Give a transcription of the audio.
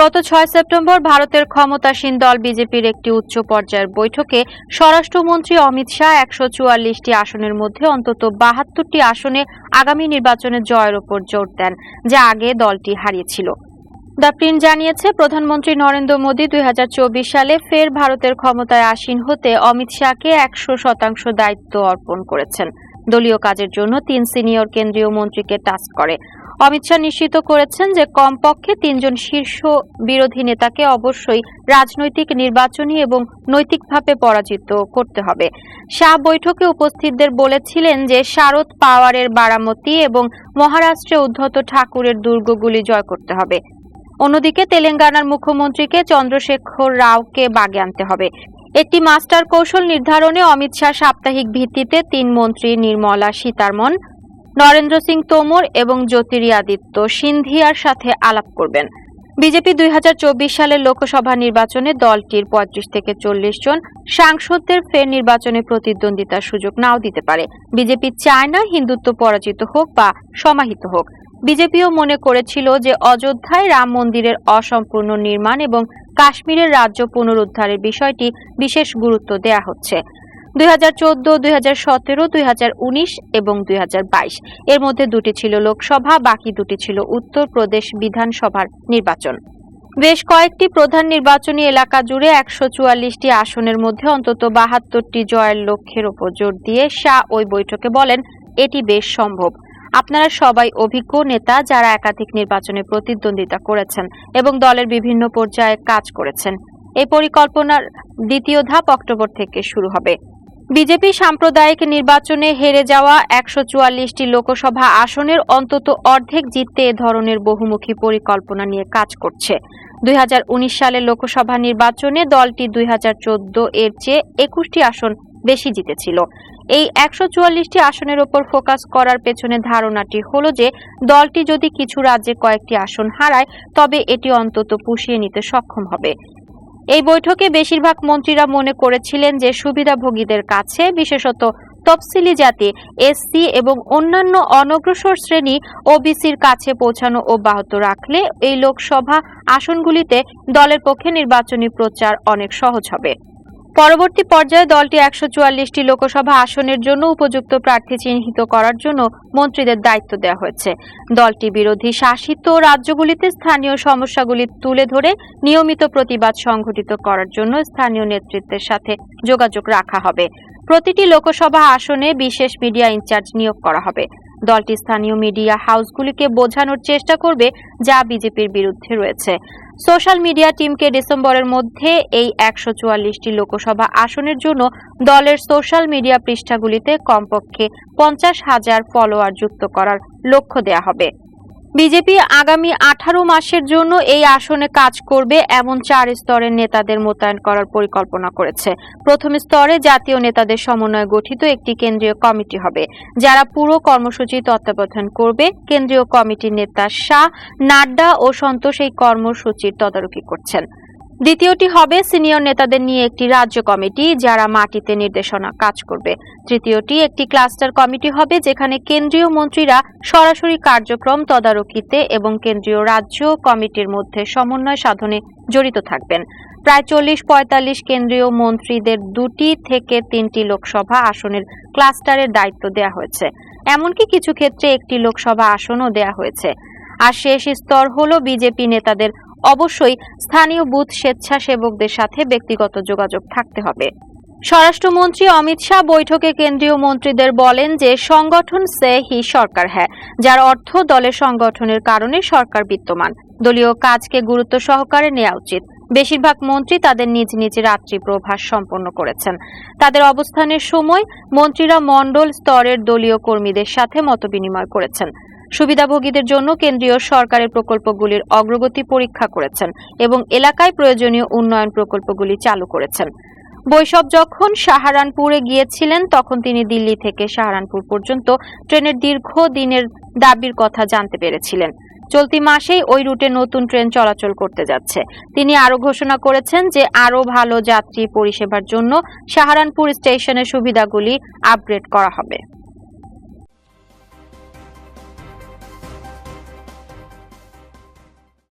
গত ছয় সেপ্টেম্বর ভারতের ক্ষমতাসীন দল বিজেপির একটি উচ্চ পর্যায়ের বৈঠকে স্বরাষ্ট্রমন্ত্রী অমিত শাহ একশো চুয়াল্লিশটি আসনের মধ্যে অন্তত বাহাত্তরটি আসনে আগামী নির্বাচনে জয়ের ওপর জোর দেন, যা আগে দলটি হারিয়েছিল। দ্য প্রিন্ট জানিয়েছে, প্রধানমন্ত্রী নরেন্দ্র মোদী দুই হাজার চব্বিশ সালে ফের ভারতের ক্ষমতায় আসীন হতে অমিত শাহকে একশো শতাংশ দায়িত্ব অর্পণ করেছেন। দলীয় কাজের জন্য তিন সিনিয়র কেন্দ্রীয় মন্ত্রীকে টাস্ক করে। অমিত শাহ নিশ্চিত করেছেন যে কমপক্ষে তিনজন শীর্ষ বিরোধী নেতাকে অবশ্যই রাজনৈতিক, নির্বাচনী এবং নৈতিকভাবে পরাজিত করতে হবে। শাহ বৈঠকে উপস্থিতদের বলেছিলেন যে শারদ পাওয়ারের বারামতি এবং মহারাষ্ট্রে উদ্ধত ঠাকুরের দুর্গগুলি জয় করতে হবে। অন্যদিকে তেলেঙ্গানার মুখ্যমন্ত্রীকে চন্দ্রশেখর রাওকে বাগে আনতে হবে। একটি মাস্টার কৌশল নির্ধারণে অমিত শাহ সাপ্তাহিক ভিত্তিতে তিন মন্ত্রী নির্মলা সীতারমন নরেন্দ্র সিং তোমর এবং জ্যোতিরাদিত্য সিন্ধিয়ার সাথে আলাপ করবেন। বিজেপি দুই হাজার চব্বিশ সালের লোকসভা নির্বাচনে দলটির পঁয়ত্রিশ থেকে চল্লিশ জন সাংসদদের ফের নির্বাচনে প্রতিদ্বন্দ্বিতার সুযোগ নাও দিতে পারে। বিজেপি চায় না হিন্দুত্ব পরাজিত হোক বা সমাহিত হোক। বিজেপিও মনে করেছিল যে অযোধ্যায় রাম মন্দিরের অসম্পূর্ণ নির্মাণ এবং কাশ্মীরের রাজ্য পুনরুদ্ধারের বিষয়টি বিশেষ গুরুত্ব দেয়া হচ্ছে। দুই চোদ্দ, দুই হাজার সতেরো, দুই হাজার উনিশ এবং দুই হাজার বাইশ। এর মধ্যে দুটি ছিল লোকসভা, বাকি দুটি ছিল উত্তরপ্রদেশ বিধানসভার নির্বাচন। বেশ কয়েকটি প্রধান নির্বাচনী এলাকা জুড়ে একশো চুয়াল্লিশটি আসনের মধ্যে অন্তত বাহাত্তরটি জয়ের লক্ষ্যের ওপর জোর দিয়ে শাহ ওই বৈঠকে বলেন, এটি বেশ সম্ভব। আপনারা সবাই অভিজ্ঞ নেতা যারা একাধিক নির্বাচনে প্রতিদ্বন্দ্বিতা করেছেন এবং দলের বিভিন্ন পর্যায়ে কাজ করেছেন। এই পরিকল্পনার দ্বিতীয় ধাপ অক্টোবর থেকে শুরু হবে। বিজেপি সাম্প্রদায়িক নির্বাচনে হেরে যাওয়া একশো চুয়াল্লিশটি লোকসভা আসনের অন্তত অর্ধেক জিততে এ ধরনের বহুমুখী পরিকল্পনা নিয়ে কাজ করছে। দুই সালের লোকসভা নির্বাচনে দলটি দুই হাজার চোদ্দ এর চেয়ে একুশটি আসন বেশি জিতেছিল। এই একশো চুয়াল্লিশটি আসনের ওপর ফোকাস করার পেছনে ধারণাটি হল যে, দলটি যদি কিছু রাজ্যে কয়েকটি আসন হারায়, তবে এটি অন্তত পুষিয়ে নিতে সক্ষম হবে। এই বৈঠকে বেশিরভাগ মন্ত্রীরা মনে করেছিলেন যে সুবিধাভোগীদের কাছে, বিশেষত তফসিলি জাতি, এসসি এবং অন্যান্য অনগ্রসর শ্রেণি, ওবিসির কাছে পৌঁছানো অব্যাহত রাখলে এই লোকসভা আসনগুলিতে দলের পক্ষে নির্বাচনী প্রচার অনেক সহজ হবে। পরবর্তী পর্যায়ে দলটি একশো লোকসভা আসনের জন্য উপযুক্ত প্রার্থী চিহ্নিত করার জন্য মন্ত্রীদের দায়িত্ব দেওয়া হয়েছে। দলটি বিরোধী শাসিত রাজ্যগুলিতে স্থানীয় সমস্যাগুলি তুলে ধরে নিয়মিত প্রতিবাদ সংঘটিত করার জন্য স্থানীয় নেতৃত্বের সাথে যোগাযোগ রাখা হবে। প্রতিটি লোকসভা আসনে বিশেষ মিডিয়া ইনচার্জ নিয়োগ করা হবে। দলটি স্থানীয় মিডিয়া হাউসগুলিকে বোঝানোর চেষ্টা করবে যা বিজেপির বিরুদ্ধে রয়েছে। সোশ্যাল মিডিয়া টিমকে ডিসেম্বরের মধ্যে এই একশো চুয়াল্লিশটি লোকসভা আসনের জন্য দলের সোশ্যাল মিডিয়া পৃষ্ঠাগুলিতে কমপক্ষে পঞ্চাশ হাজার ফলোয়ার যুক্ত করার লক্ষ্য দেয়া হবে। বিজেপি আগামী আঠারো মাসের জন্য এই আসনে কাজ করবে এমন চার স্তরের নেতাদের মোতায়েন করার পরিকল্পনা করেছে। প্রথম স্তরে জাতীয় নেতাদের সমন্বয়ে গঠিত একটি কেন্দ্রীয় কমিটি হবে, যারা পুরো কর্মসূচি তত্ত্বাবধান করবে। কেন্দ্রীয় কমিটির নেতা শাহ নাড্ডা ও সন্তোষ এই কর্মসূচির তদারকি করছেন। দ্বিতীয়টি হবে সিনিয়র নেতাদের নিয়ে একটি রাজ্য কমিটি যারা মাটিতে নির্দেশনা কাজ করবে। তৃতীয়টি একটি ক্লাস্টার কমিটি হবে যেখানে কেন্দ্রীয় মন্ত্রীরা সরাসরি কার্যক্রম তদারকিতে এবং কেন্দ্রীয় রাজ্য কমিটির মধ্যে সমন্বয় সাধনে জড়িত থাকবেন। প্রায় চল্লিশ পঁয়তাল্লিশ কেন্দ্রীয় মন্ত্রীদের দুটি থেকে তিনটি লোকসভা আসনের ক্লাস্টারের দায়িত্ব দেওয়া হয়েছে। এমনকি কিছু ক্ষেত্রে একটি লোকসভা আসনও দেওয়া হয়েছে। আর শেষ স্তর হলো বিজেপি নেতাদের অবশ্যই স্থানীয় বুথ স্বেচ্ছাসেবকদের সাথে ব্যক্তিগত যোগাযোগ থাকতে হবে। স্বরাষ্ট্রমন্ত্রী অমিত শাহ বৈঠকে কেন্দ্রীয় মন্ত্রীদের বলেন যে, সংগঠন সে হি সরকার হ্যাঁ যার অর্থ দলের সংগঠনের কারণে সরকার বিদ্যমান। দলীয় কাজকে গুরুত্ব সহকারে নেওয়া উচিত। বেশিরভাগ মন্ত্রী তাদের নিজ নিজ রাত্রি প্রভাস সম্পন্ন করেছেন। তাদের অবস্থানের সময় মন্ত্রীরা মণ্ডল স্তরের দলীয় কর্মীদের সাথে মতবিনিময় করেছেন। সুবিধাভোগীদের জন্য কেন্দ্রীয় সরকারের প্রকল্পগুলির অগ্রগতি পরীক্ষা করেছেন এবং এলাকায় প্রয়োজনীয় উন্নয়ন প্রকল্পগুলি চালু করেছেন। বৈশব যখন সাহারানপুরে গিয়েছিলেন, তখন তিনি দিল্লি থেকে সাহারানপুর পর্যন্ত ট্রেনের দীর্ঘ দিনের দাবির কথা জানতে পেরেছিলেন। চলতি মাসেই ওই রুটে নতুন ট্রেন চলাচল করতে যাচ্ছে। তিনি আরও ঘোষণা করেছেন যে আরও ভালো যাত্রী পরিষেবার জন্য সাহারানপুর স্টেশনের সুবিধাগুলি আপগ্রেড করা হবে।